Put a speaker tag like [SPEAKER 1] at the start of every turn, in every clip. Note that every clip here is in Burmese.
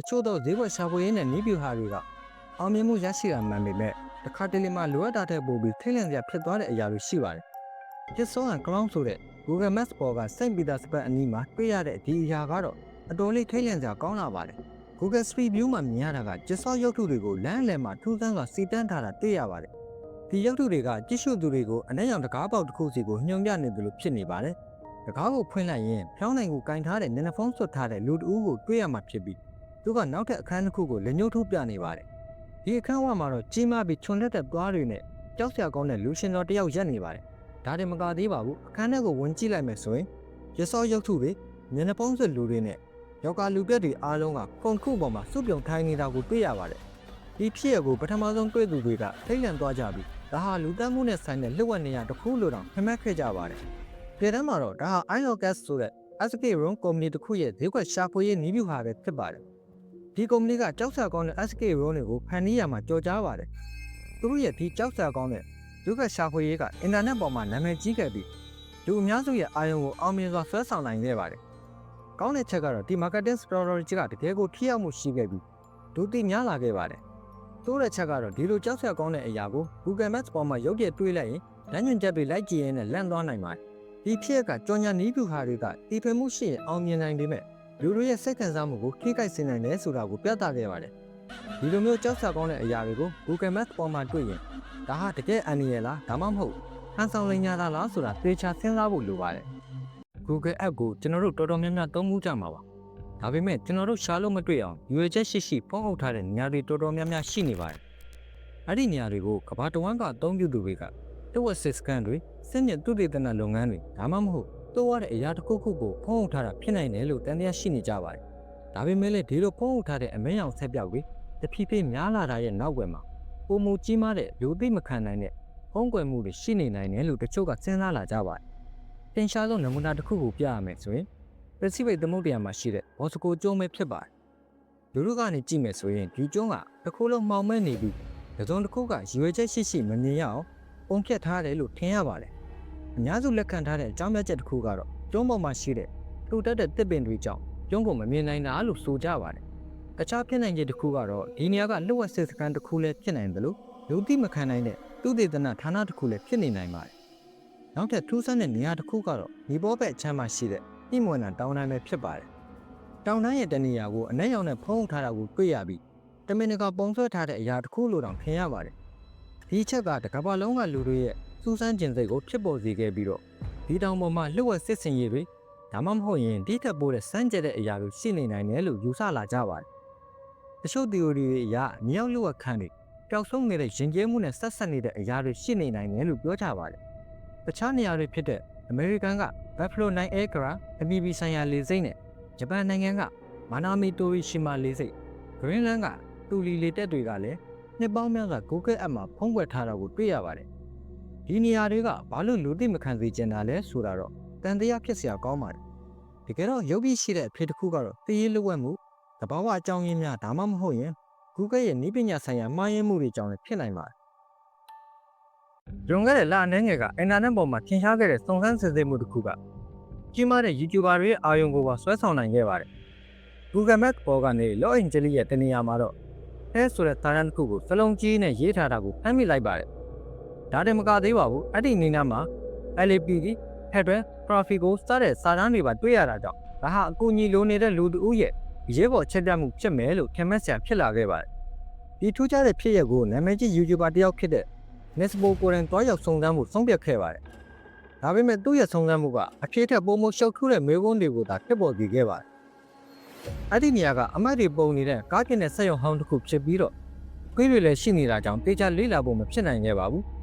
[SPEAKER 1] တချို့သောဈေးကွက်ရှာဖွေရေးနဲ့နည်းဗျူဟာတွေကအောင်မြင်မှုရရှိတာမှန်ပေမဲ့တစ်ခါတလေမှလိုအပ်တာတဲ့ပို့ပြီးထိတ်လန့်စရာဖြစ်သွားတဲ့အရာတွေရှိပါတယ်။တစ်စောက ground ဆိုတဲ့ Google Maps ပေါ်ကစိတ်ပီတာစပတ်အနီးမှာတွေ့ရတဲ့ဒီအရာကတော့အတော်လေးထိတ်လန့်စရာကောင်းလာပါတယ်။ Google Street View မှာမြင်ရတာကကျစောရုပ်ထုတွေကိုလမ်းအလယ်မှာထူးဆန်းစွာစီတန်းထားတာတွေ့ရပါတယ်။ဒီရုပ်ထုတွေကကြည့်ရှုသူတွေကိုအနက်ရောင်တကားပေါက်တစ်ခုစီကိုညွှန်ပြနေတယ်လို့ဖြစ်နေပါတယ်။တကားကိုဖွင့်လိုက်ရင်ဖြောင်းနိုင်ကိုကင်ထားတဲ့နနဖုံးဆွတ်ထားတဲ့လူတဦးကိုတွေ့ရမှာဖြစ်ပြီး သူကနောက်ထပ်အခန်းတစ်ခုကိုလက်ညှိုးထိုးပြနေပါတယ်။ဒီအခန်းဝမှာတော့ကြီးမားပြီးချွန်လက်တဲ့သွားတွေနဲ့ကြောက်စရာကောင်းတဲ့လူရှင်တော်တစ်ယောက်ရက်နေပါတယ်။ဒါတင်မကသေးပါဘူး။အခန်းထဲကိုဝင်ကြည့်လိုက်မယ်ဆိုရင်ရစောရုပ်ထုတွေမျက်နှာဖုံးဆွတ်လူတွေနဲ့ယောက်ကလူပြက်တွေအားလုံးကခုန်ခုပေါ်မှာစုပြုံထိုင်နေတာကိုတွေ့ရပါတယ်။ဒီဖြစ်ရကိုပထမဆုံးတွေ့သူတွေကထိတ်လန့်သွားကြပြီးဒါဟာလူတက်မှုနဲ့ဆိုင်တဲ့လှုပ်ဝက်နေရတစ်ခုလို့တောင်ဖမှတ်ခဲ့ကြပါတယ်။ပြည်ထမ်းမှာတော့ဒါဟာ iLocus ဆိုတဲ့ escape room company တစ်ခုရဲ့ဈေးကွက်ရှာဖွေရေးနည်းဗျူဟာပဲဖြစ်ပါတယ်။ ဒီ company ကကြောက်စရာကောင်းတဲ့ escape room တွေကိုဖန်တီးရမှာကြော်ကြားပါတယ်။သူတို့ရဲ့ဒီကြောက်စရာကောင်းတဲ့ဈေးကွက်ရှာဖွေရေးကအင်တာနက်ပေါ်မှာနာမည်ကြီးခဲ့ပြီးလူအများစုရဲ့အာရုံကိုအောင်မြင်စွာဆွဲဆောင်နိုင်ခဲ့ပါတယ်။ကောင်းတဲ့ချက်ကတော့ဒီ marketing strategy ကတကယ်ကိုထိရောက်မှုရှိခဲ့ပြီးဒုတိများလာခဲ့ပါတယ်။တိုးတဲ့ချက်ကတော့ဒီလိုကြောက်စရာကောင်းတဲ့အရာကို Google Maps ပေါ်မှာရုပ်ပြတွေးလိုက်ရင်လမ်းညွှန်ချက်တွေလိုက်ကြည့်ရင်းနဲ့လန့်သွားနိုင်ပါတယ်။ဒီဖြစ်ကကြော်ညာနီးပြူဟာတွေကတည်ထွင်မှုရှိရင်အောင်မြင်နိုင်ပေမဲ့ လူတို့ရဲ့စိတ်ခံစားမှုကိုထိခိုက်စေနိုင်တယ်ဆိုတာကိုပြသခဲ့ပါတယ်။ဒီလိုမျိုးကြောက်စရာကောင်းတဲ့အရာတွေကို Google Maps ပေါ်မှာတွေ့ရင်ဒါဟာတကယ်အန္တရာယ်လားဒါမှမဟုတ်ဟန်ဆောင်လိန်ညာလားလားဆိုတာသေချာစဉ်းစားဖို့လိုပါတယ်။ Google App ကိုကျွန်တော်တို့တော်တော်များများသုံးမှုကြမှာပါ။ဒါပေမဲ့ကျွန်တော်တို့ရှားလို့မတွေ့အောင်ရွေချက်ရှိရှိဖုံးအုပ်ထားတဲ့နေရာတွေတော်တော်များများရှိနေပါတယ်။အဲ့ဒီနေရာတွေကိုကဘာတဝမ်းကအသုံးပြုသူတွေကတဝက်စစ်စကန်တွေစစ်ညစ်သူတေသနာလုပ်ငန်းတွေဒါမှမဟုတ် တိုးရတဲ့အရာတစ်ခုခုကိုဖုံးအုပ်ထားတာဖြစ်နိုင်တယ်လို့တန်တရားရှိနေကြပါတယ်။ဒါပေမဲ့လည်းဒီလိုဖုံးအုပ်ထားတဲ့အမဲရောင်ဆက်ပြောက်တွေတဖြည်းဖြည်းများလာတာရဲ့နောက်ွယ်မှာပုံမူကြီးမားတဲ့လူသိမခံနိုင်တဲ့ဖုံးကွယ်မှုတွေရှိနေနိုင်တယ်လို့တချို့ကစဉ်းစားလာကြပါတယ်။တင်ရှားဆုံးနမူနာတစ်ခုကိုပြရမယ်ဆိုရင်ပစိဖိတ်သမုဒ္ဒရာမှာရှိတဲ့ဘော်စကိုကျွန်းပဲဖြစ်ပါတယ်။လူတို့ကနေကြည့်မယ်ဆိုရင်ဒီကျွန်းကတစ်ခုလုံးမှောင်မဲ့နေပြီးတစ်စုံတစ်ခုကရွေချက်ရှိရှိမမြင်ရအောင်ပုံဖြတ်ထားတယ်လို့ထင်ရပါတယ်။ အများစုလက်ခံထားတဲ့အကြောင်းပြချက်တစ်ခုကတော့ကျွန်းပေါ်မှာရှိတဲ့ထူတက်တဲ့တစ်ပင်တွေကြောင့်ကျွန်းကိုမမြင်နိုင်တာလို့ဆိုကြပါတယ်။တခြားဖြစ်နိုင်ခြေတစ်ခုကတော့ဒီနေရာကလှုပ်ဝက်စစ်စကန်တစ်ခုလည်းဖြစ်နိုင်တယ်လို့လူသိမခံနိုင်တဲ့သူတေသနဌာနတစ်ခုလည်းဖြစ်နေနိုင်ပါတယ်။နောက်ထပ်ထူးဆန်းတဲ့နေရာတစ်ခုကတော့ဒီဘောဘက်အချမ်းမှာရှိတဲ့ပြိမွန်တာတောင်တန်းပဲဖြစ်ပါတယ်။တောင်တန်းရဲ့တနေရာကိုအနက်ရောင်နဲ့ဖုံးထားတာကိုတွေ့ရပြီးတမင်တကာပုံဆွဲထားတဲ့အရာတစ်ခုလို့တောင်ထင်ရပါတယ်။ဒီချက်ကတကမ္ဘာလုံးကလူတွေရဲ့ စူးစမ်းကျင်စိတ်ကိုဖြစ်ပေါ်စေခဲ့ပြီးတော့ဒီတောင်ပေါ်မှာလှုပ်ဝက်စစ်စင်ရည်တွေဒါမှမဟုတ်ရင်ဒီထက်ပိုတဲ့စမ်းကြတဲ့အရာတွေရှိနေနိုင်တယ်လို့ယူဆလာကြပါတယ်။တချို့ theory တွေအရမြောက်လှုပ်ဝက်ခန်းတွေပျောက်ဆုံးနေတဲ့ရင်ကျဲမှုနဲ့ဆက်ဆက်နေတဲ့အရာတွေရှိနေနိုင်တယ်လို့ပြောကြပါတယ်။တခြားနေရာတွေဖြစ်တဲ့အမေရိကန်က Buffalo 9 Aircraft အပြည်ပြည်ဆိုင်ရာလေဆိပ်နဲ့ဂျပန်နိုင်ငံကမာနာမီတိုရီရှီမာလေဆိပ် Greenland ကတူလီလေတက်တွေကလည်းနှစ်ပေါင်းများစွာ Google App မှာဖုံးကွယ်ထားတာကိုတွေ့ရပါတယ်။ ဒီနေရာတွေကဘာလို့လူသိမခံစေချင်တာလဲဆိုတာတော့တန်တရားဖြစ်စရာကောင်းပါတယ်။တကယ်တော့ယောဂီရှိတဲ့အဖြစ်တစ်ခုကတော့တည်ရလွတ်ဝက်မှုတဘာဝအကြောင်းရင်းများဒါမှမဟုတ်ရင် Google ရဲ့နည်းပညာဆိုင်ရာမှားယွင်းမှုတွေကြောင့်လည်းဖြစ်နိုင်ပါတယ်။ဂျုံခဲ့တဲ့လာအနေငယ်ကအင်တာနက်ပေါ်မှာထင်ရှားခဲ့တဲ့စုံစမ်းစစ်ဆေးမှုတစ်ခုကကြီးမားတဲ့ YouTuber တွေရဲ့အာရုံကိုပါဆွဲဆောင်နိုင်ခဲ့ပါတယ်။ Google Maps ပေါ်ကနေ Login ဂျလီရဲ့တနေရာမှာတော့အဲဆိုတဲ့စာတမ်းတစ်ခုကိုစလုံးကြီးနဲ့ရေးထားတာကိုဖမ်းမိလိုက်ပါတယ်။ ဒါတင်မကသေးပါဘူး။အဲ့ဒီနေနာမှာ LAPD, Federal, Trafico စတဲ့စာတမ်းတွေပါတွေ့ရတာကြောင့်ဒါဟာအကူအညီလိုနေတဲ့လူသူရဲ့ရဲဘော်ချက်ပြမှုဖြစ်မယ်လို့ထင်မှတ်စရာဖြစ်လာခဲ့ပါတယ်။ဒီထူးခြားတဲ့ဖြစ်ရပ်ကိုနာမည်ကြီး YouTuber တယောက်ဖြစ်တဲ့ Nesbo ကိုရင်တွားရောက်စုံစမ်းမှုဆုံးဖြတ်ခဲ့ပါတယ်။ဒါပေမဲ့သူ့ရဲ့စုံစမ်းမှုကအဖြစ်ထက်ပိုမိုရှုပ်ထွေးတဲ့မေးခွန်းတွေကိုသာဖြစ်ပေါ်စေခဲ့ပါတယ်။အဲ့ဒီနေရာကအမတ်တွေပုံနေတဲ့ကားကင်တဲ့ဆက်ရုံဟောင်းတစ်ခုဖြစ်ပြီးတော့ကွေးတွေလည်းရှိနေတာကြောင့်တေချာလေးလာဖို့မဖြစ်နိုင်ခဲ့ပါဘူး။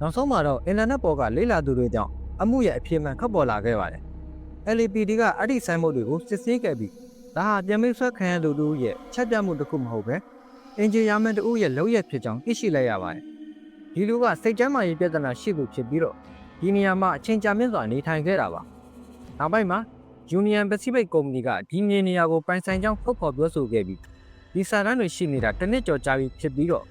[SPEAKER 1] နောက်ဆုံးမှာတော့အင်တာနက်ပေါ်ကလေးလာသူတွေကြောင့်အမှုရဲ့အဖြစ်မှန်ခတ်ပေါ်လာခဲ့ပါတယ်။ LAPD ကအဲ့ဒီဆိုင်မုတ်တွေကိုစစ်ဆေးခဲ့ပြီးဒါဟာပြန်မိတ်ဆွဲခံရသူတို့ရဲ့ချက်ပြမှုတစ်ခုမဟုတ်ပဲအင်ဂျင်ယာမန်တို့ရဲ့လောက်ရဖြစ်ကြောင်းသိရှိလိုက်ရပါတယ်။ဒီလူကစိတ်ကျမ်းမာရေးပြဿနာရှိသူဖြစ်ပြီးတော့ဒီနေရာမှာအချင်းချမြင့်စွာနေထိုင်ခဲ့တာပါ။နောက်ပိုင်းမှာ Union Pacific Company ကဒီမြေနေရာကိုပိုင်ဆိုင်ကြောင်းထုတ်ဖော်ပြောဆိုခဲ့ပြီးဒီစာတမ်းတွေရှိနေတာတစ်နှစ်ကျော်ကြာပြီဖြစ်ပြီးတော့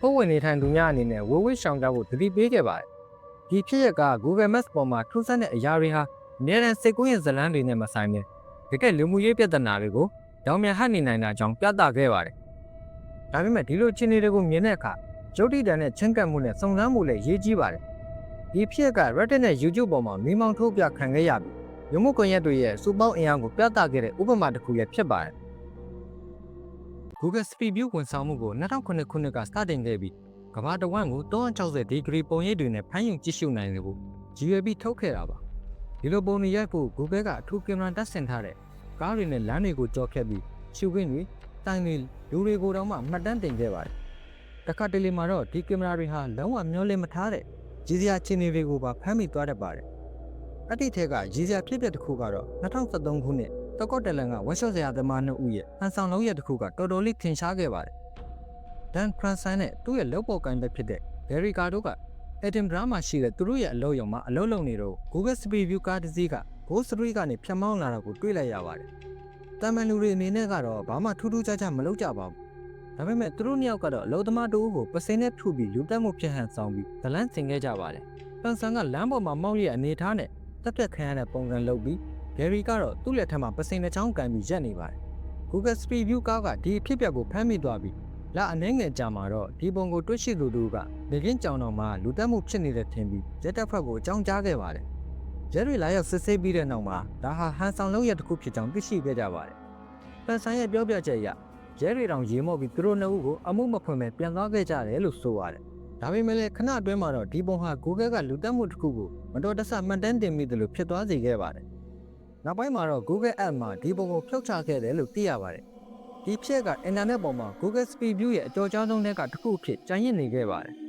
[SPEAKER 1] ဖို့ဝင်နေထိုင်သူများအနေနဲ့ဝေဝေးရှောင်ကြဖို့တတိပေးခဲ့ပါတယ်။ဒီဖြစ်ရက်က Google Maps ပေါ်မှာထူးဆန်းတဲ့အရာတွေဟာအများရန်စိတ်ကူးရင်ဇလန်းတွေနဲ့မဆိုင်တဲ့တကယ်လူမှုရေးပြဿနာတွေကိုဒေါင်မြန်ဟပ်နေနိုင်တာကြောင့်ပြသခဲ့ပါတယ်။ဒါပေမဲ့ဒီလိုအခြေအနေတွေကိုမြင်တဲ့အခါရုပ်တိတန်နဲ့ချင်းကပ်မှုနဲ့စုံစမ်းမှုလည်းရေးကြီးပါတယ်။ဒီဖြစ်က Reddit နဲ့ YouTube ပေါ်မှာမိမောင်းထုတ်ပြခံခဲ့ရပြီးရုံမှုကွန်ရက်တွေရဲ့စူပေါင်းအင်အားကိုပြသခဲ့တဲ့ဥပမာတစ်ခုလည်းဖြစ်ပါတယ်။ Google Speed View ဝန်ဆောင်မှုကို2009ခုနှစ်ကစတင်ခဲ့ပြီးကမ္ဘာတစ်ဝန်းကို360ဒီဂရီပုံရိပ်တွေနဲ့ဖမ်းယူကြည့်ရှုနိုင်တယ်လို့ GUB ထုတ်ခဲ့တာပါဒီလိုပုံတွေရိုက်ဖို့ Google ကအထူးကင်မရာတပ်ဆင်ထားတဲ့ကားတွေနဲ့လမ်းတွေကိုကြော်ဖြတ်ပြီးရှုခင်းတွေတိုင်တွေလူတွေကိုတောင်မှမှတ်တမ်းတင်ခဲ့ပါတယ်တခါတလေမှာတော့ဒီကင်မရာတွေဟာလုံးဝမျောလင့်မထားတဲ့ရည်စရာချင်းတွေကိုပါဖမ်းမိသွားတတ်ပါတယ်အဲ့ဒီထက်ကရည်စရာဖြစ်ပျက်တစ်ခုကတော့2013ခုနှစ် တကော့တလန်ကဝက်ရှော့စရာသမားနှစ်ဦးရဲ့ဟန်ဆောင်လုံးရက်တစ်ခုကတော်တော်လေးထင်ရှားခဲ့ပါတယ်ဒန်ခရန်ဆိုင်နဲ့သူ့ရဲ့လုပ်ပေါ်ကိုင်းပဲဖြစ်တဲ့ဘယ်ရီကာတို့က Edinburgh မှာရှိတဲ့သူတို့ရဲ့အလုပ်ရုံမှာအလုပ်လုပ်နေတော့ Google Speed View ကားတစ်စီးက Go Street ကနေဖြတ်မောင်းလာတာကိုတွေ့လိုက်ရပါတယ်။တမန်လူတွေအနေနဲ့ကတော့ဘာမှထူးထူးခြားခြားမလုပ်ကြပါဘူး။ဒါပေမဲ့သူတို့နှစ်ယောက်ကတော့အလုပ်သမားတို့ကိုပစင်းနဲ့ထုပြီးလူတက်မှုဖြစ်ဟန်ဆောင်ပြီးဒလန်းဆင်ခဲ့ကြပါတယ်။ပန်ဆန်ကလမ်းပေါ်မှာမောက်ရဲ့အနေထားနဲ့တက်ပြက်ခံရတဲ့ပုံစံလုပ်ပြီး ဂယ်ရီကတော့သူ့လက်ထက်မှာပစင်းတစ်ချောင်းကန်ပြီးရက်နေပါတယ်။ Google Speed View ကားကဒီအဖြစ်အပျက်ကိုဖမ်းမိသွားပြီးလအနှဲငယ်ကြာမှာတော့ဒီပုံကိုတွေ့ရှိသူတို့ကနေကင်းကြောင်တော်မှာလူတက်မှုဖြစ်နေတဲ့ထင်ပြီးရက်တက်ဖက်ကိုအကြောင်းကြားခဲ့ပါတယ်။ရဲတွေလာရောက်စစ်ဆေးပြီးတဲ့နောက်မှာဒါဟာဟန်ဆောင်လုံးရက်တစ်ခုဖြစ်ကြောင်းသိရှိခဲ့ကြပါတယ်။ပန်ဆိုင်ရဲ့ပြောပြချက်အရရဲတွေတောင်ရေမော့ပြီးသူတို့နှစ်ဦးကိုအမှုမဖွင့်ပဲပြန်သွားခဲ့ကြတယ်လို့ဆိုပါတယ်။ဒါပေမဲ့လည်းခဏအတွင်းမှာတော့ဒီပုံဟာ Google ကလူတက်မှုတစ်ခုကိုမတော်တဆမှတ်တမ်းတင်မိတယ်လို့ဖြစ်သွားစေခဲ့ပါတယ်။ နောက်ပိုင်းမှာတော့ Google App မှာဒီပုံကိုဖြုတ်ချခဲ့တယ်လို့သိရပါတယ်။ဒီဖြစ်ကအင်တာနက်ပေါ်မှာ Google Speed View ရဲ့အကြော်ကြားဆုံးတဲ့ကတစ်ခုအဖြစ်ကျန်ရစ်နေခဲ့ပါတယ်